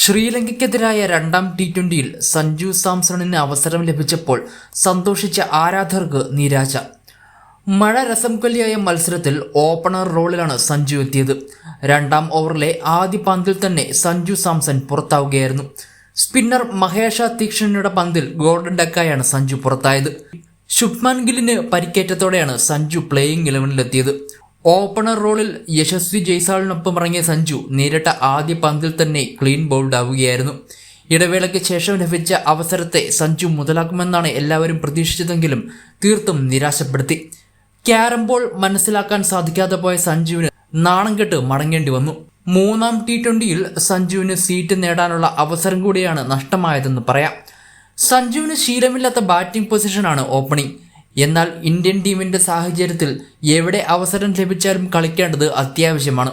ശ്രീലങ്കയ്ക്കെതിരായ രണ്ടാം ടി ട്വന്റിയിൽ സഞ്ജു സാംസണിന് അവസരം ലഭിച്ചപ്പോൾ സന്തോഷിച്ച ആരാധകർക്ക് നിരാശ. മഴ രസം കൊല്ലിയായ മത്സരത്തിൽ ഓപ്പണർ റോളിലാണ് സഞ്ജു എത്തിയത്. രണ്ടാം ഓവറിലെ ആദ്യ പന്തിൽ തന്നെ സഞ്ജു സാംസൺ പുറത്താവുകയായിരുന്നു. സ്പിന്നർ മഹേഷ തീക്ഷണയുടെ പന്തിൽ ഗോൾഡൻ ഡക്കായാണ് സഞ്ജു പുറത്തായത്. ശുഭ്മാൻ ഗില്ലിന് പരിക്കേറ്റത്തോടെയാണ് സഞ്ജു പ്ലേയിങ് ഇലവനിലെത്തിയത് ഓപ്പണർ റോളിൽ യശസ്വി ജയ്സാളിനൊപ്പം ഇറങ്ങിയ സഞ്ജു നേരിട്ട ആദ്യ പന്തിൽ തന്നെ ക്ലീൻ ബൗൾഡ് ആവുകയായിരുന്നു. ഇടവേളയ്ക്ക് ശേഷം ലഭിച്ച അവസരത്തെ സഞ്ജു മുതലാക്കുമെന്നാണ് എല്ലാവരും പ്രതീക്ഷിച്ചതെങ്കിലും തീർത്തും നിരാശപ്പെടുത്തി. ക്യാരം ബോൾ മനസ്സിലാക്കാൻ സാധിക്കാതെ പോയ സഞ്ജുവിന് നാണം കെട്ട് മടങ്ങേണ്ടി വന്നു. മൂന്നാം ടി ട്വന്റിയിൽ സഞ്ജുവിന് സീറ്റ് നേടാനുള്ള അവസരം കൂടിയാണ് നഷ്ടമായതെന്ന് പറയാം. സഞ്ജുവിന് ശീലമില്ലാത്ത ബാറ്റിംഗ് പൊസിഷനാണ് ഓപ്പണിംഗ്. എന്നാൽ ഇന്ത്യൻ ടീമിന്റെ സാഹചര്യത്തിൽ എവിടെ അവസരം ലഭിച്ചാലും കളിക്കേണ്ടത് അത്യാവശ്യമാണ്.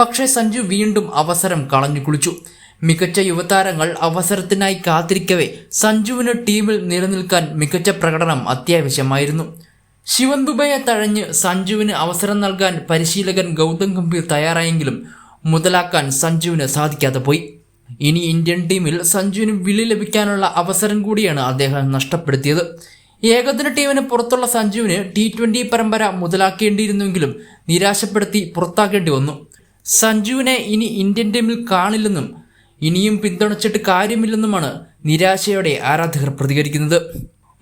പക്ഷേ സഞ്ജു വീണ്ടും അവസരം കളഞ്ഞു കുളിച്ചു. മികച്ച യുവതാരങ്ങൾ അവസരത്തിനായി കാത്തിരിക്കവേ സഞ്ജുവിന് ടീമിൽ നിലനിൽക്കാൻ മികച്ച പ്രകടനം അത്യാവശ്യമായിരുന്നു. ശിവൻ ദുബയെ തഴഞ്ഞ് സഞ്ജുവിന് അവസരം നൽകാൻ പരിശീലകൻ ഗൗതം ഗംഭീർ തയ്യാറായെങ്കിലും മുതലാക്കാൻ സഞ്ജുവിന് സാധിക്കാതെ പോയി. ഇനി ഇന്ത്യൻ ടീമിൽ സഞ്ജുവിന് വിളി ലഭിക്കാനുള്ള അവസരം കൂടിയാണ് അദ്ദേഹം നഷ്ടപ്പെടുത്തിയത്. ഏകദിന ടീമിന് പുറത്തുള്ള സഞ്ജുവിന് ടി ട്വന്റി പരമ്പര മുതലാക്കേണ്ടിയിരുന്നെങ്കിലും നിരാശപ്പെടുത്തി പുറത്താക്കേണ്ടി വന്നു. സഞ്ജുവിനെ ഇനി ഇന്ത്യൻ ടീമിൽ കാണില്ലെന്നും ഇനിയും പിന്തുണച്ചിട്ട് കാര്യമില്ലെന്നുമാണ് നിരാശയോടെ ആരാധകർ പ്രതികരിക്കുന്നത്.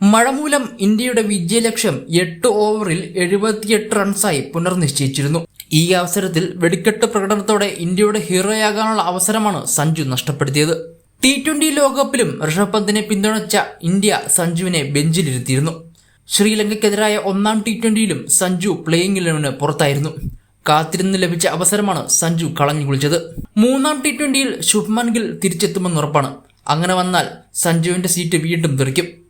മഴ മൂലം ഇന്ത്യയുടെ വിജയലക്ഷ്യം എട്ട് ഓവറിൽ എഴുപത്തിയെട്ട് റൺസായി പുനർനിശ്ചയിച്ചിരുന്നു. ഈ അവസരത്തിൽ വെടിക്കെട്ട് പ്രകടനത്തോടെ ഇന്ത്യയുടെ ഹീറോയാകാനുള്ള അവസരമാണ് സഞ്ജു നഷ്ടപ്പെടുത്തിയത്. ടി ട്വന്റി ലോകകപ്പിലും ഋഷഭ് പന്തിനെ പിന്തുണച്ച ഇന്ത്യ സഞ്ജുവിനെ ബെഞ്ചിലിരുത്തിയിരുന്നു. ശ്രീലങ്കയ്ക്കെതിരായ ഒന്നാം ടി ട്വന്റിയിലും സഞ്ജു പ്ലേയിങ് ഇലവന് പുറത്തായിരുന്നു. കാത്തിരുന്ന് ലഭിച്ച അവസരമാണ് സഞ്ജു കളഞ്ഞു കുളിച്ചത്. മൂന്നാം ടി ട്വന്റിയിൽ ശുഭ്മാൻ ഗിൽ തിരിച്ചെത്തുമെന്ന് ഉറപ്പാണ്. അങ്ങനെ വന്നാൽ സഞ്ജുവിന്റെ സീറ്റ് വീണ്ടും തെറിക്കും.